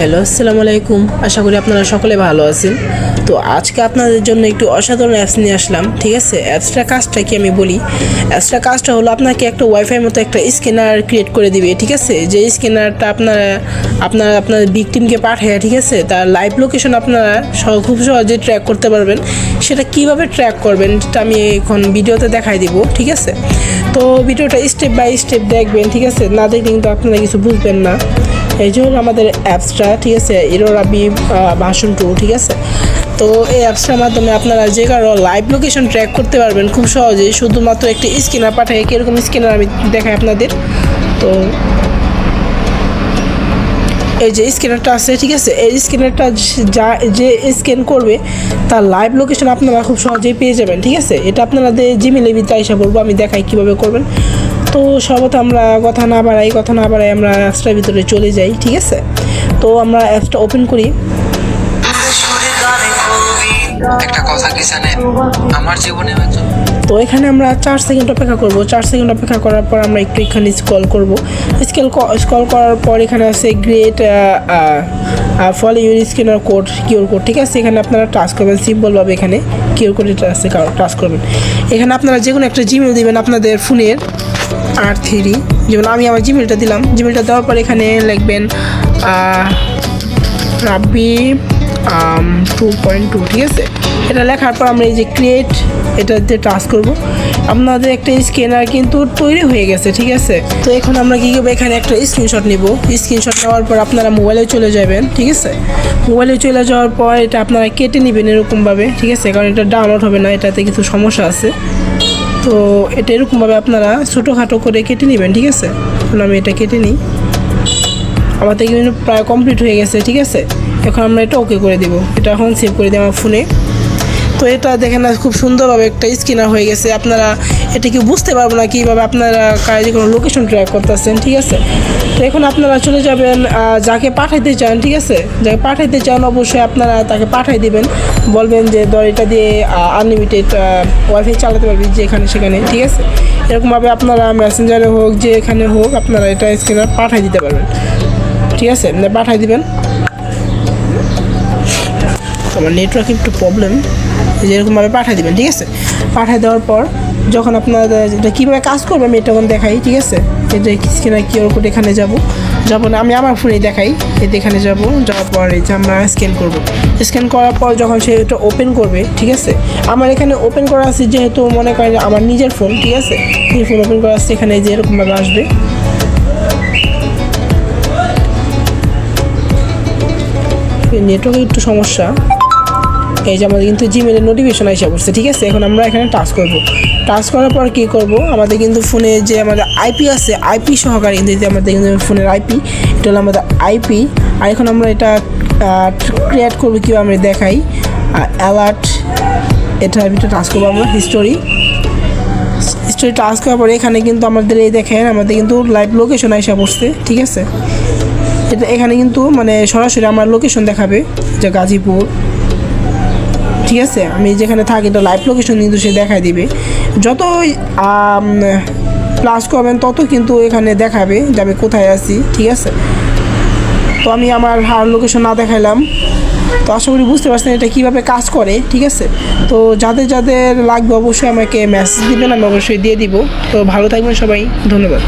Hello, আসসালামু আলাইকুম। আশা করি আপনারা সকলে ভালো আছেন। তো আজকে আপনাদের জন্য একটু অসাধারণ অ্যাপস নিয়ে আসলাম, ঠিক আছে? অ্যাপসটা কাজটা কি আমি বলি? অ্যাপসটা কাজটা হলো আপনাকে একটা ওয়াইফাই মতো একটা স্ক্যানার ক্রিয়েট করে দিবে, ঠিক আছে? যে স্ক্যানারটা আপনারা আপনারা, আপনার ভিকটিমকে পাঠায়, ঠিক আছে? তার লাইভ লোকেশন আপনারা খুব সহজে ট্র্যাক করতে পারবেন। সেটা কীভাবে ট্র্যাক করবেন, সেটা আমি এখন ভিডিওতে দেখাই দিব, ঠিক আছে? তো ভিডিওটা স্টেপ বাই স্টেপ দেখবেন, ঠিক আছে? না দেখলে কিন্তু আপনারা কিছু বুঝবেন না। এই যে হলো আমাদের অ্যাপসটা, ঠিক আছে ইরোরাবি ভাষণ টু ঠিক আছে? তো এই অ্যাপসটার মাধ্যমে আপনারা যে কারও লাইভ লোকেশন ট্র্যাক করতে পারবেন খুব সহজেই শুধুমাত্র একটি স্ক্যানার পাঠায় কীরকম স্ক্যানার আমি দেখাই আপনাদের। তো এই যে স্ক্যানারটা আছে, ঠিক আছে? এই স্ক্যানারটা যা, যে স্ক্যান করবে, তার লাইভ লোকেশন আপনারা খুব সহজেই পেয়ে যাবেন, ঠিক আছে? এটা আপনাদের জিমেলে ভিতরে এসে বলব, আমি দেখাই কীভাবে করবেন। তো সর্বত আমরা কথা না বাড়াই কথা না বাড়াই আমরা অ্যাপসটার ভিতরে চলে যাই ঠিক আছে? তো আমরা অ্যাপসটা ওপেন করি। একটা কথা কি জানেন? আমার জীবনে তো এখানে আমরা চার সেকেন্ড অপেক্ষা করব। চার সেকেন্ড অপেক্ষা করার পর আমরা একটু এখানে স্কল করব। স্কেল স্কল করার পর এখানে আছে গ্রেট ফলে your scanner code QR code ঠিক আছে? এখানে আপনারা টাচ করবেন সিম্পলভাবে এখানে। কিউর কোড আছে টাচ করবেন। এখানে আপনারা যে কোনো একটা জিমেল দিবেন আপনাদের ফোনের আর থ্রি যেমন আমি আমার জিমেলটা দিলাম। জিমেলটা দেওয়ার পর এখানে লিখবেন রাব্বি টু পয়েন্ট টু ঠিক আছে? এটা লেখার পর আমরা এই যে ক্রিয়েট এটাতে টাচ করব। আপনাদের একটা স্ক্যানার কিন্তু তৈরি হয়ে গেছে, ঠিক আছে? তো এখন আমরা কী করব? এখানে একটা স্ক্রিনশট নিব। স্ক্রিনশট নেওয়ার পর আপনারা মোবাইলে চলে যাবেন, ঠিক আছে? মোবাইলে চলে যাওয়ার পর এটা আপনারা কেটে নেবেন এরকমভাবে, ঠিক আছে? কারণ এটা ডাউনলোড হবে না, এটাতে কিছু সমস্যা আছে। তো এটা এরকমভাবে আপনারা ছোটোখাটো করে কেটে নেবেন, ঠিক আছে? এখন আমি এটা কেটে নিই। আমাদের কিন্তু প্রায় কমপ্লিট হয়ে গেছে, ঠিক আছে? এখন আমরা এটা ওকে করে দেবো। এটা এখন সেভ করে দিই আমার ফোনে তো এটা দেখেন খুব সুন্দরভাবে একটা স্ক্যানার হয়ে গেছে। আপনারা এটা কি বুঝতে পারব না কীভাবে আপনারা কাজে কোনো লোকেশন ট্র্যাক করতেছেন, ঠিক আছে? তো এখন আপনারা চলে যাবেন যাকে পাঠাইতে চান, ঠিক আছে? যাকে পাঠাইতে চান, অবশ্যই আপনারা তাকে পাঠাই দিবেন। বলবেন যে, ধর এটা দিয়ে আনলিমিটেড ওয়াইফাই চালাতে পারবি যেখানে সেখানে, ঠিক আছে? এরকমভাবে আপনারা মেসেঞ্জারে হোক, যে এখানে হোক, আপনারা এটা স্ক্যানার পাঠাই দিতে পারবেন। ঠিক আছে? মানে পাঠাই দিবেন। আমার নেটওয়ার্ক একটু প্রবলেম যেরকমভাবে পাঠিয়ে দেবেন, ঠিক আছে? পাঠিয়ে দেওয়ার পর যখন আপনারা এটা কীভাবে কাজ করবে আমি এটা দেখাই, ঠিক আছে? এটা স্ক্যানার কিউআর কোড এখানে যাব। যাব না, আমি আমার ফোনেই দেখাই এতে এখানে যাব, যাওয়ার পর এই যে আমরা স্ক্যান করব। স্ক্যান করার পর যখন সে এটা ওপেন করবে, ঠিক আছে? আমার এখানে ওপেন করা আছে যেহেতু মনে করেন আমার নিজের ফোন ঠিক আছে? এই ফোন ওপেন করা আছে, এখানে যে এরকমভাবে আসবে। নেটওয়ার্কের একটু সমস্যা। এই যে আমাদের কিন্তু জিমেলের নোটিফিকেশন এসে পড়ছে, ঠিক আছে? এখন আমরা এখানে টাচ করব। টাচ করার পর কী করব? আমাদের কিন্তু ফোনে যে আমাদের আইপি আছে আইপি সহকারে কিন্তু আমাদের কিন্তু ফোনের আইপি এটা হলো আমাদের আইপি আর এখন আমরা এটা ক্রিয়েট করব কীভাবে আমরা দেখাই। অ্যালার্ট এটার ভিতরে টাচ করব আমরা হিস্টোরি হিস্টোরি টাচ করার পরে এখানে কিন্তু আমাদের এই দেখেন, আমাদের কিন্তু লাইভ লোকেশন এসে পড়ছে, ঠিক আছে? এটা এখানে কিন্তু মানে সরাসরি আমার লোকেশন দেখাবে, যে গাজীপুর। ঠিক আছে? আমি যেখানে থাকি এটা লাইভ লোকেশন কিন্তু সে দেখায় দিবে। যতই প্লাস করবেন তত কিন্তু এখানে দেখাবে যে আমি কোথায় আছি, ঠিক আছে? তো আমি আমার হার লোকেশন না দেখাইলাম। তো আশা করি বুঝতে পারছেন এটা কীভাবে কাজ করে, ঠিক আছে? তো যাদের যাদের লাগবে অবশ্যই আমাকে মেসেজ দিবেন, আমি অবশ্যই দিয়ে দিব। তো ভালো থাকবেন সবাই, ধন্যবাদ।